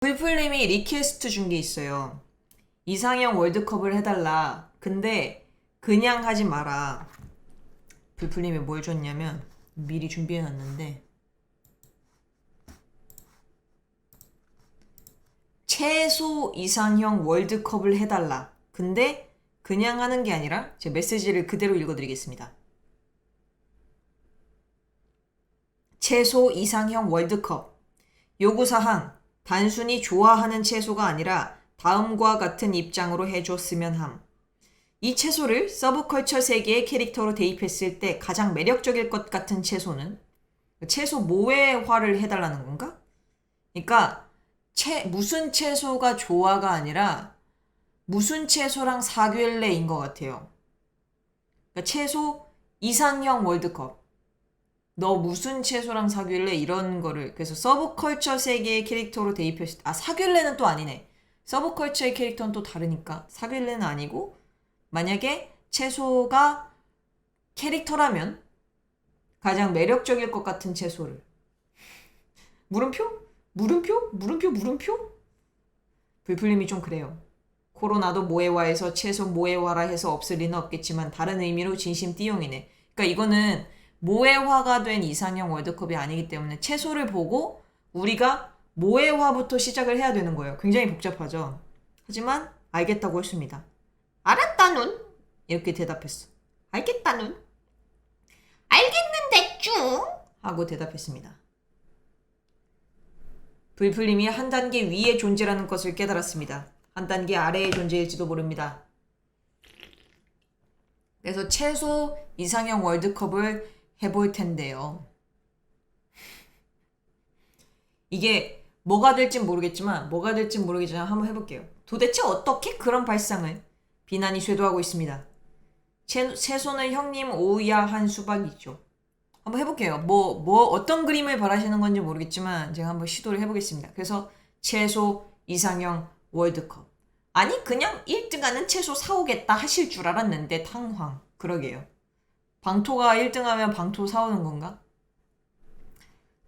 불풀님이 리퀘스트 준 게 있어요. 이상형 월드컵을 해달라. 근데 그냥 하지 마라. 불풀님이 뭘 줬냐면 미리 준비해놨는데 최소 이상형 월드컵을 해달라. 근데 그냥 하는 게 아니라 제 메시지를 그대로 읽어드리겠습니다. 최소 이상형 월드컵. 요구사항. 단순히 좋아하는 채소가 아니라 다음과 같은 입장으로 해줬으면 함. 이 채소를 서브컬처 세계의 캐릭터로 대입했을 때 가장 매력적일 것 같은 채소는 채소 모해화를 해달라는 건가? 그러니까 채, 무슨 채소가 좋아가 아니라 무슨 채소랑 사귈래인 것 같아요. 그러니까 채소 이상형 월드컵. 너 무슨 채소랑 사귈래? 이런 거를 그래서 서브컬처 세계의 캐릭터로 대입했을 때, 아 사귈래는 또 아니네. 서브컬처의 캐릭터는 또 다르니까 사귈래는 아니고 만약에 채소가 캐릭터라면 가장 매력적일 것 같은 채소를 물음표? 물음표? 물음표? 물음표? 불풀림이 좀 그래요. 코로나도 모해화에서 채소 모해화라 해서 없을 리는 없겠지만 다른 의미로 진심 띠용이네. 그러니까 이거는 모해화가 된 이상형 월드컵이 아니기 때문에 채소를 보고 우리가 모해화부터 시작을 해야 되는 거예요. 굉장히 복잡하죠. 하지만 알겠다고 했습니다. 알았다 눈 이렇게 대답했어. 알겠다 눈 알겠는데 쭉 하고 대답했습니다. 불풀님이 한 단계 위의 존재라는 것을 깨달았습니다. 한 단계 아래의 존재일지도 모릅니다. 그래서 최소 이상형 월드컵을 해볼 텐데요. 이게 뭐가 될진 모르겠지만 뭐가 될진 모르겠지만 한번 해볼게요. 도대체 어떻게 그런 발상을 비난이 쇄도하고 있습니다. 채, 채소는 형님 오야 한 수박이죠. 한번 해볼게요. 뭐, 뭐, 어떤 그림을 바라시는 건지 모르겠지만 제가 한번 시도를 해보겠습니다. 그래서 채소 이상형 월드컵. 아니, 그냥 1등 하는 채소 사오겠다 하실 줄 알았는데 탕황. 그러게요. 방토가 1등하면 방토 사오는 건가?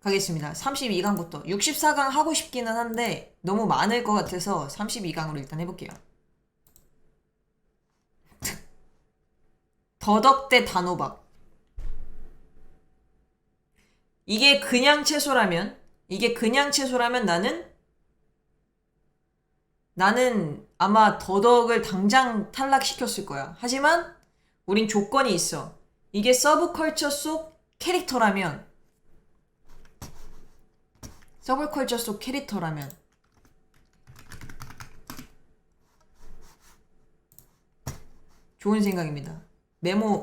가겠습니다. 32강부터. 64강 하고 싶기는 한데 너무 많을 것 같아서 32강으로 일단 해볼게요. 더덕대 단호박. 이게 그냥 채소라면, 이게 그냥 채소라면 나는, 나는 아마 더덕을 당장 탈락시켰을 거야. 하지만, 우린 조건이 있어. 이게 서브컬처 속 캐릭터라면, 서브컬처 속 캐릭터라면, 좋은 생각입니다. 메모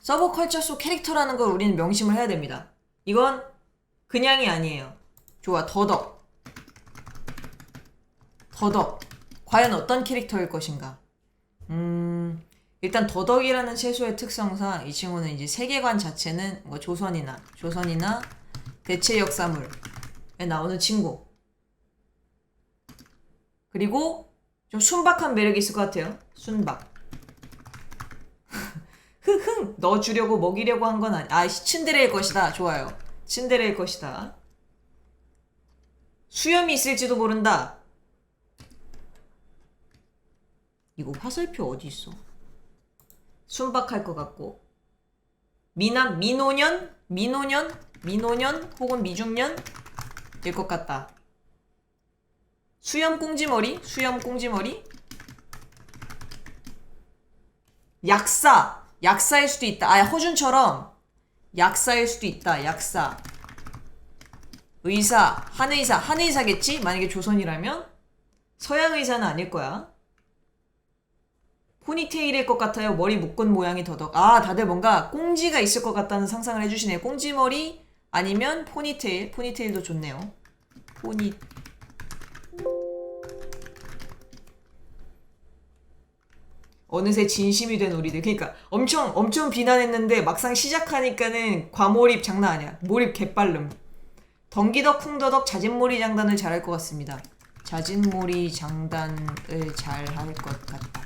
서브컬처 속 캐릭터라는 걸 우리는 명심을 해야 됩니다. 이건 그냥이 아니에요. 좋아, 더덕. 더덕. 과연 어떤 캐릭터일 것인가? 음, 일단 더덕이라는 채소의 특성상 이 친구는 이제 세계관 자체는 뭐 조선이나 조선이나 대체 역사물에 나오는 친구. 그리고 좀 순박한 매력이 있을 것 같아요. 순박. 흐흥 넣어주려고 먹이려고 한 건 아니. 아 츤데레일 것이다. 좋아요. 츤데레일 것이다. 수염이 있을지도 모른다. 이거 화살표 어디 있어? 순박할 것 같고 미남 미노년 미노년 미노년 혹은 미중년 일 것 같다. 수염 꽁지머리 수염 꽁지머리 약사 약사일 수도 있다. 아, 허준처럼 약사일 수도 있다. 약사. 의사, 한의사, 한의사겠지? 만약에 조선이라면 서양 의사는 아닐 거야. 포니테일일 것 같아요. 머리 묶은 모양이 더덕. 아, 다들 뭔가 꽁지가 있을 것 같다는 상상을 해주시네요. 꽁지 머리 아니면 포니테일. 포니테일도 좋네요. 포니. 어느새 진심이 된 우리들. 그러니까 엄청 엄청 비난했는데 막상 시작하니까는 과몰입 장난 아니야. 몰입 개빨름. 덩기덕 쿵더덕 자진몰이 장단을 잘할 것 같습니다. 자진몰이 장단을 잘 할 것 같다.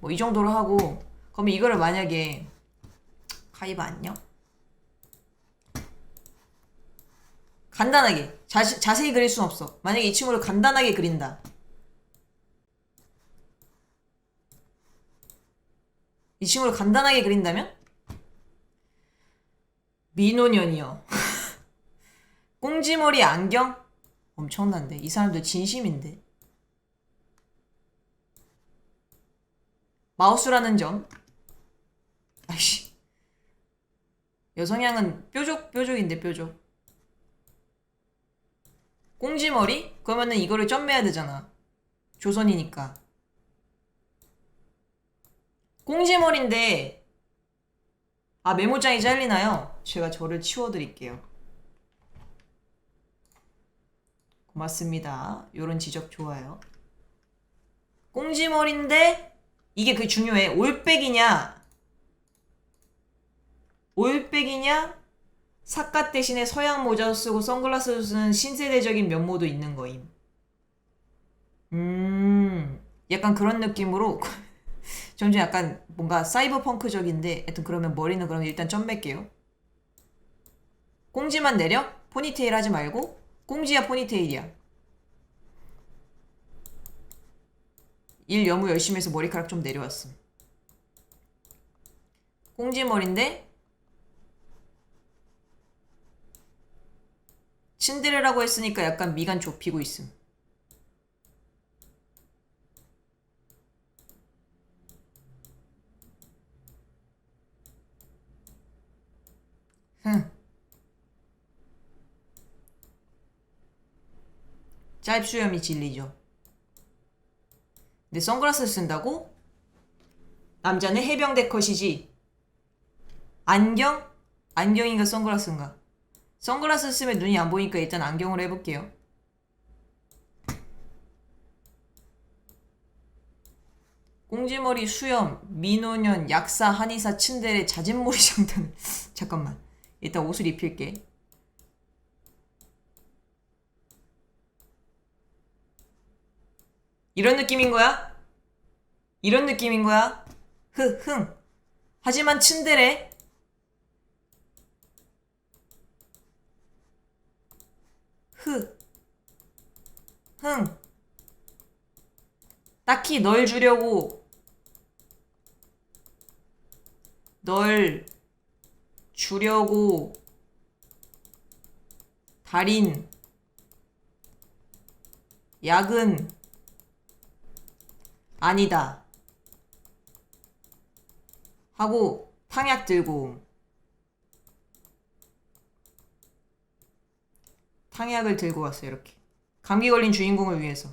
뭐 이 정도로 하고 그러면 이거를 만약에 카이바 안녕? 간단하게. 자, 자세히 그릴 순 없어. 만약에 이 친구를 간단하게 그린다. 이 친구를 간단하게 그린다면? 미노년이요. 꽁지머리 안경? 엄청난데. 이 사람들 진심인데. 마우스라는 점. 아이씨. 여성향은 뾰족, 뾰족인데, 뾰족. 꽁지머리? 그러면은 이거를 점매야 되잖아. 조선이니까. 꽁지머리인데, 아, 메모장이 잘리나요? 제가 저를 치워드릴게요. 고맙습니다. 요런 지적 좋아요. 꽁지머리인데, 이게 그 중요해. 올백이냐, 올백이냐, 삿갓 대신에 서양 모자 쓰고 선글라스 쓰는 신세대적인 면모도 있는 거임. 음, 약간 그런 느낌으로 점점 약간 뭔가 사이버 펑크적인데 하여튼 그러면 머리는 그럼 일단 점 맬게요. 꽁지만 내려? 포니테일 하지 말고 꽁지야 포니테일이야. 일 너무 열심히 해서 머리카락 좀 내려왔음. 꽁지 머리인데 친데레라고 했으니까 약간 미간 좁히고 있음. 흥. 짤수염이 진리죠. 근데 선글라스 쓴다고? 남자는 해병대 컷이지. 안경? 안경인가 선글라스인가? 선글라스 쓰면 눈이 안 보이니까 일단 안경으로 해볼게요. 꽁지머리, 수염, 민호년, 약사, 한의사, 친데레, 자진몰이 장단. 잠깐만. 일단 옷을 입힐게. 이런 느낌인 거야? 이런 느낌인 거야? 흐, 흥. 하지만 친데레. 흐. 흥. 딱히 널 주려고 널 주려고 달인 약은 아니다 하고 탕약 들고 옴. 탕약을 들고 왔어 이렇게 감기 걸린 주인공을 위해서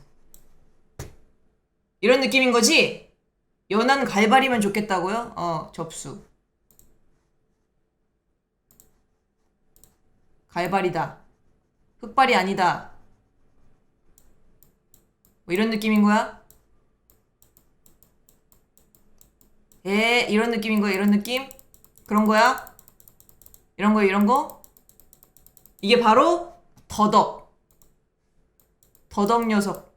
이런 느낌인 거지? 연한 갈발이면 좋겠다고요? 어 접수 갈발이다 흑발이 아니다 뭐 이런 느낌인 거야? 에 이런 느낌인 거야 이런 느낌? 그런 거야? 이런 거 이런 거? 이게 바로 더덕. 더덕 녀석.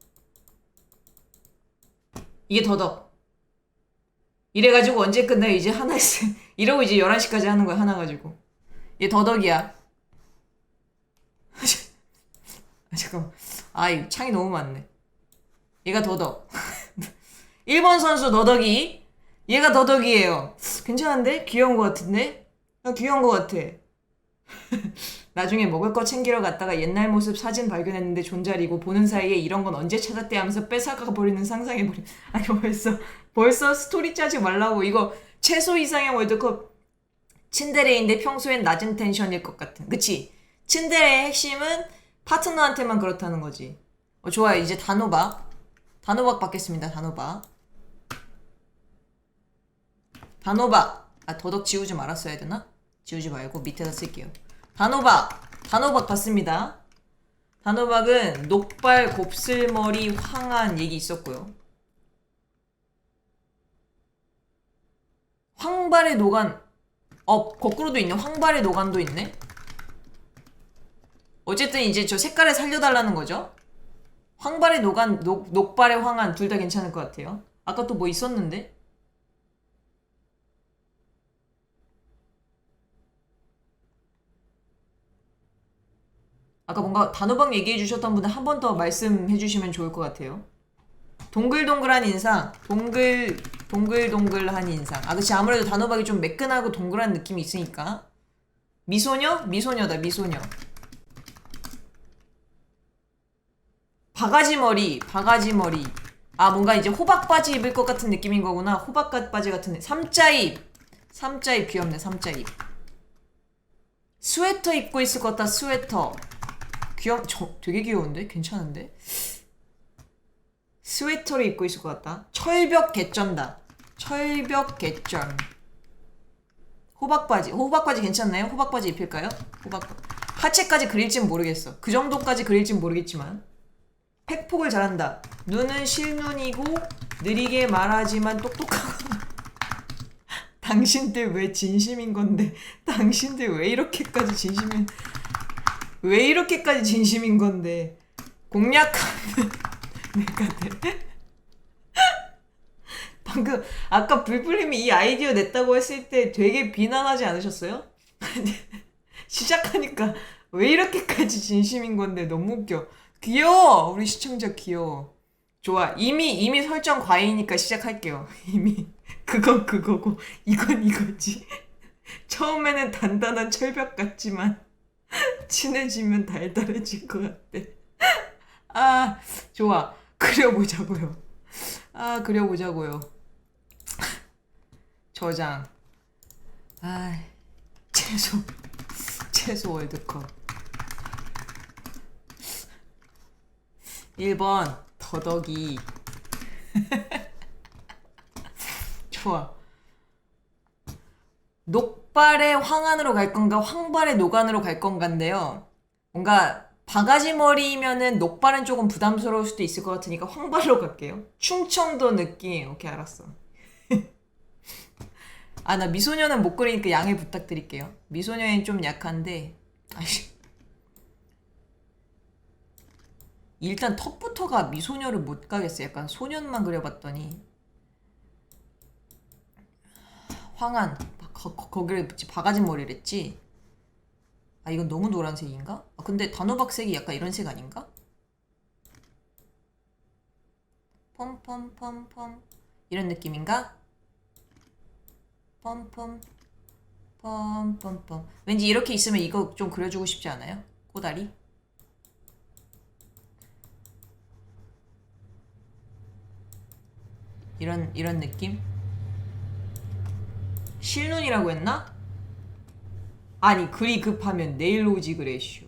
이게 더덕. 이래가지고 언제 끝나요? 이제 하나 있어 이러고 이제 11시까지 하는 거야 하나 가지고. 얘 더덕이야. 아, 잠깐만. 아이 창이 너무 많네. 얘가 더덕. 1번 선수 더덕이 얘가 더덕이에요. 괜찮은데? 귀여운 것 같은데? 아, 귀여운 것 같아. 나중에 먹을 거 챙기러 갔다가 옛날 모습 사진 발견했는데 존잘이고 보는 사이에 이런 건 언제 찾았대 하면서 뺏어가 버리는 상상해버린 아니 벌써 벌써 스토리 짜지 말라고. 이거 최소 이상의 월드컵 친데레인데 평소엔 낮은 텐션일 것 같은. 그치? 친데레의 핵심은 파트너한테만 그렇다는 거지. 어, 좋아요. 이제 단호박. 단호박 받겠습니다 단호박 단호박. 아 더덕 지우지 말았어야 되나? 지우지 말고 밑에다 쓸게요. 단호박. 단호박 받습니다. 단호박은 녹발 곱슬머리 황한 얘기 있었고요. 황발의 노간. 어 거꾸로도 있네. 황발의 노간도 있네. 어쨌든 이제 저 색깔을 살려달라는 거죠. 황발의 노간 녹, 녹발의 황한 둘 다 괜찮을 것 같아요. 아까 또 뭐 있었는데 아까 뭔가 단호박 얘기해 주셨던 분들 한 번 더 말씀해 주시면 좋을 것 같아요. 동글동글한 인상, 동글 동글동글한 인상. 아, 그치 아무래도 단호박이 좀 매끈하고 동글한 느낌이 있으니까. 미소녀? 미소녀다, 미소녀. 바가지 머리, 바가지 머리. 아, 뭔가 이제 호박 바지 입을 것 같은 느낌인 거구나. 호박 바지 같은 느- 삼자입. 삼자입 귀엽네, 삼자입. 스웨터 입고 있을 것 같다, 스웨터. 귀여, 저 되게 귀여운데? 괜찮은데? 스웨터를 입고 있을 것 같다. 철벽 개쩐다. 철벽 개쩐. 호박바지. 호박바지 괜찮나요? 호박바지 입힐까요? 호박. 하체까지 그릴진 모르겠어. 그 정도까지 그릴진 모르겠지만. 팩폭을 잘한다. 눈은 실눈이고 느리게 말하지만 똑똑하고. 당신들 왜 진심인 건데? 당신들 왜 이렇게까지 진심인? 왜 이렇게까지 진심인 건데? 공략하는 내가 돼. 방금 아까 불불님이 이 아이디어 냈다고 했을 때 되게 비난하지 않으셨어요? 시작하니까 왜 이렇게까지 진심인 건데 너무 웃겨. 귀여워. 우리 시청자 귀여워. 좋아. 이미 이미 설정 과이니까 시작할게요. 이미 그건 그거고 이건 이거지. 처음에는 단단한 철벽 같지만 친해지면 달달해질 것 같아. 아, 좋아. 그려보자고요. 아, 그려보자고요. 저장. 아, 채소. 채소 월드컵. 1번, 더덕이. 좋아. 녹발의 황안으로 갈 건가, 황발의 노간으로 갈 건가인데요. 뭔가 바가지 머리면은 녹발은 조금 부담스러울 수도 있을 것 같으니까 황발로 갈게요. 충청도 느낌. 오케이, 알았어. 아, 나 미소녀는 못 그리니까 양해 부탁드릴게요. 미소녀는 좀 약한데, 아이씨. 일단 턱부터가 미소녀를 못 가겠어. 약간 소년만 그려봤더니. 황한. 거, 거, 붙지. 바가지 머리랬지. 아, 이건 너무 노란색인가? 아, 근데 단호박색이 약간 이런 색 아닌가? 펌펌펌펌. 이런 느낌인가? 펌펌. 펌펌펌. 왠지 이렇게 있으면 이거 좀 그려주고 싶지 않아요? 꼬다리? 이런 이런 느낌? 실눈이라고 했나? 아니 그리 급하면 내일 오지 그래슈.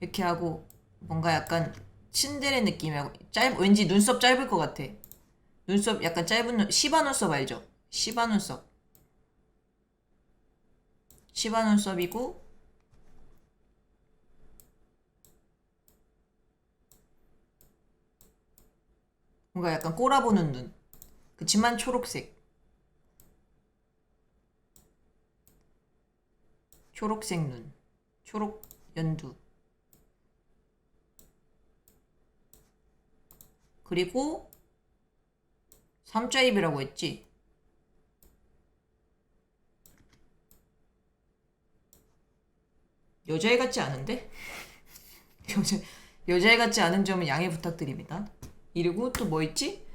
이렇게 하고 뭔가 약간 친데레 느낌이고 짧 왠지 눈썹 짧을 것 같아. 눈썹 약간 짧은 눈 시바 눈썹 알죠? 시바 눈썹. 시바 눈썹이고 뭔가 약간 꼬라보는 눈. 그치만 초록색 초록색 눈 초록 연두 그리고 삼자입이라고 했지 여자애 같지 않은데? 여자, 여자애 같지 않은 점은 양해 부탁드립니다. 그리고 또 뭐 있지?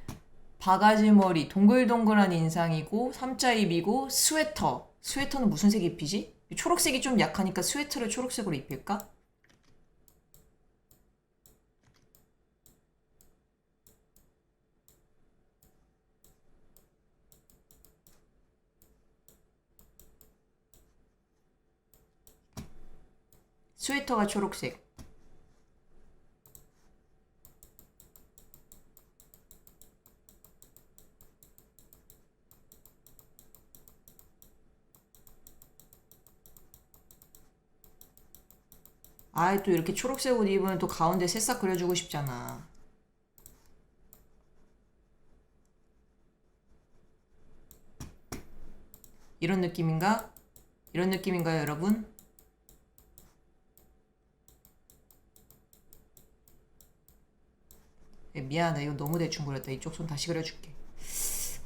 바가지 머리, 동글동글한 인상이고, 삼자 입이고, 스웨터. 스웨터는 무슨 색 입히지? 초록색이 좀 약하니까 스웨터를 초록색으로 입힐까? 스웨터가 초록색. 아이 또 이렇게 초록색 옷 입으면 또 가운데 새싹 그려주고 싶잖아. 이런 느낌인가? 이런 느낌인가요, 여러분? 예, 미안하다. 이거 너무 대충 그렸다. 이쪽 손 다시 그려줄게.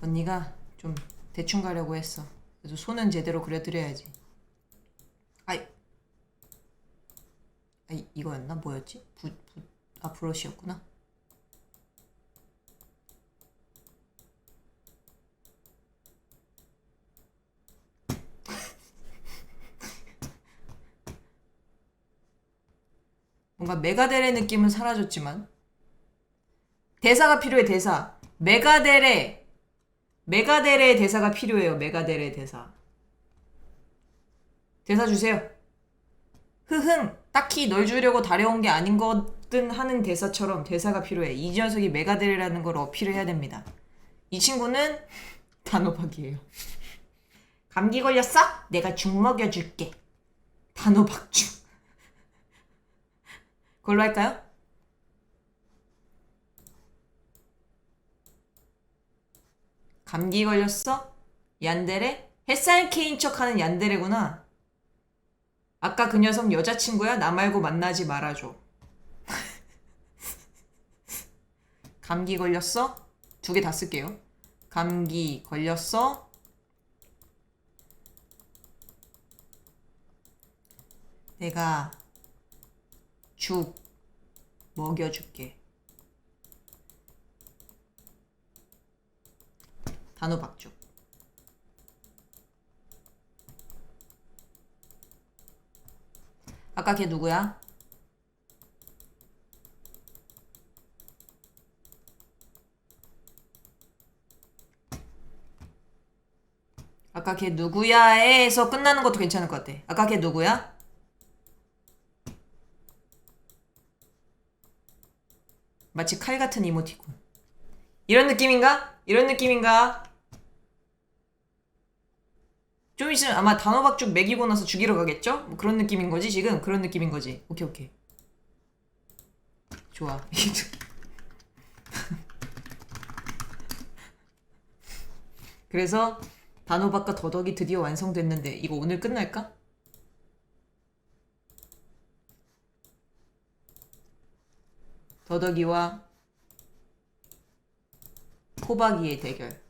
언니가 좀 대충 가려고 했어. 그래서 손은 제대로 그려드려야지. 아이 이거였나? 뭐였지? 부, 부, 아 브러쉬였구나. 뭔가 메가델의 느낌은 사라졌지만 대사가 필요해 대사 메가델의 메가델의 대사가 필요해요 메가델의 대사 대사 주세요 흐흥 딱히 널 주려고 달려온 게 아닌 거든 하는 대사처럼 대사가 필요해 이 녀석이 메가델이라는 걸 어필을 해야 됩니다 이 친구는 단호박이에요 감기 걸렸어? 내가 죽 먹여줄게 단호박죽 그걸로 할까요? 감기 걸렸어? 얀데레? 햇살 케인 척하는 얀데레구나. 아까 그 녀석 여자친구야? 나 말고 만나지 말아줘. 감기 걸렸어? 두 개 다 쓸게요. 감기 걸렸어? 내가 죽 먹여줄게. 단호박죽. 아까 걔 누구야? 아까 걔 누구야에서 끝나는 것도 괜찮을 것 같아. 아까 걔 누구야? 마치 칼 같은 이모티콘. 이런 느낌인가? 이런 느낌인가? 좀 있으면 아마 단호박죽 먹이고 나서 죽이러 가겠죠? 뭐 그런 느낌인 거지 지금? 그런 느낌인 거지. 오케이 오케이. 좋아. 그래서 단호박과 더덕이 드디어 완성됐는데 이거 오늘 끝날까? 더덕이와 호박이의 대결.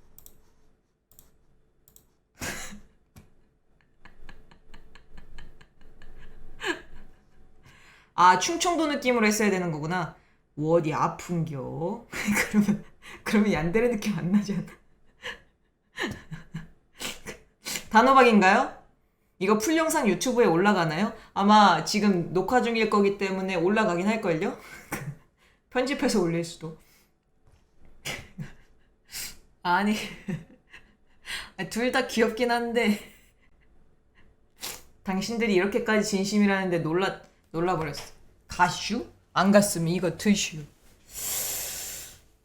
아, 충청도 느낌으로 했어야 되는 거구나. 뭐 어디 아픈겨? 그러면, 그러면 얀데레 느낌 안 나잖아. 단호박인가요? 이거 풀 영상 유튜브에 올라가나요? 아마 지금 녹화 중일 거기 때문에 올라가긴 할걸요? 편집해서 올릴 수도. 아니, 둘 다 귀엽긴 한데, 당신들이 이렇게까지 진심이라는데 놀라, 놀라버렸어. 가슈? 안 갔으면 이거 드슈.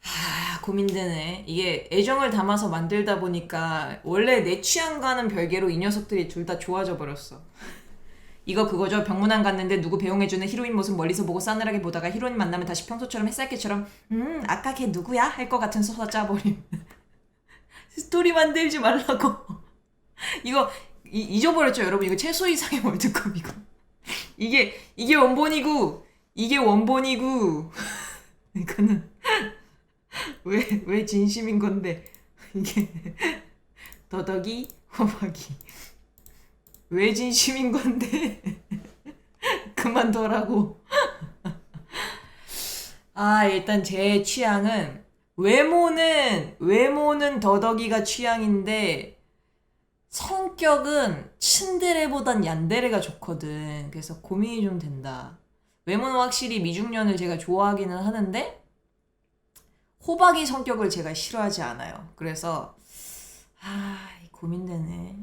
하, 고민되네. 이게 애정을 담아서 만들다 보니까 원래 내 취향과는 별개로 이 녀석들이 둘 다 좋아져 버렸어. 이거 그거죠. 병문안 갔는데 누구 배웅해주는 히로인 모습 멀리서 보고 싸늘하게 보다가 히로인 만나면 다시 평소처럼 햇살개처럼 음 아까 걔 누구야? 할 것 같은 서사 짜버림. 스토리 만들지 말라고. 이거 이- 잊어버렸죠 여러분. 이거 최소 이상의 월드컵 이거. 이게 이게 원본이고 이게 원본이고. 이거는 왜 왜 진심인 건데? 이게 더덕이 호박이. 왜 진심인 건데? 그만둬라고. 아 일단 제 취향은 외모는 외모는 더덕이가 취향인데 성격은 츤데레보단 얀데레가 좋거든. 그래서 고민이 좀 된다. 외모는 확실히 미중년을 제가 좋아하기는 하는데 호박이 성격을 제가 싫어하지 않아요. 그래서 아 고민되네.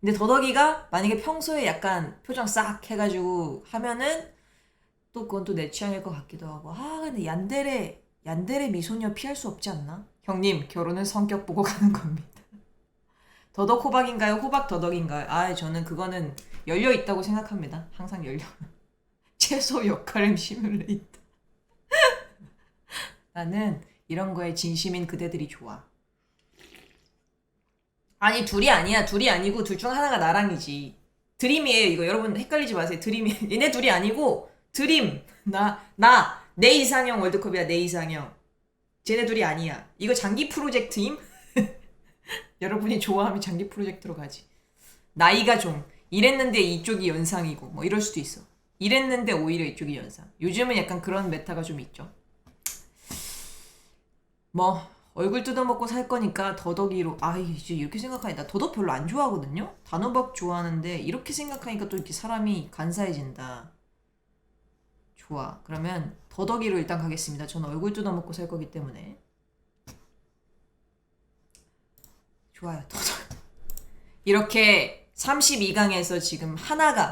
근데 더덕이가 만약에 평소에 약간 표정 싹 해가지고 하면은 또 그건 또 내 취향일 것 같기도 하고. 아 근데 얀데레 얀데레 미소녀 피할 수 없지 않나? 형님 결혼은 성격 보고 가는 겁니다. 더덕 호박인가요? 호박 더덕인가요? 아 저는 그거는 열려 있다고 생각합니다. 항상 열려. 채소 역할은 시뮬레이터. 나는 이런 거에 진심인 그대들이 좋아. 아니 둘이 아니야 둘이 아니고 둘 중 하나가 나랑이지 드림이에요 이거 여러분 헷갈리지 마세요 드림이 얘네 둘이 아니고 드림 나 나 내 이상형 월드컵이야 내 이상형 쟤네 둘이 아니야 이거 장기 프로젝트임 여러분이 좋아하면 장기 프로젝트로 가지 나이가 좀 이랬는데 이쪽이 연상이고 뭐 이럴 수도 있어 이랬는데 오히려 이쪽이 연상. 요즘은 약간 그런 메타가 좀 있죠. 뭐 얼굴 뜯어먹고 살 거니까 더덕이로 아 이제 이렇게 생각하니 나 더덕 별로 안 좋아하거든요. 단호박 좋아하는데 이렇게 생각하니까 또 이렇게 사람이 간사해진다. 좋아. 그러면 더덕이로 일단 가겠습니다. 저는 얼굴 뜯어먹고 살 거기 때문에. 좋아요. 이렇게 32강에서 지금 하나가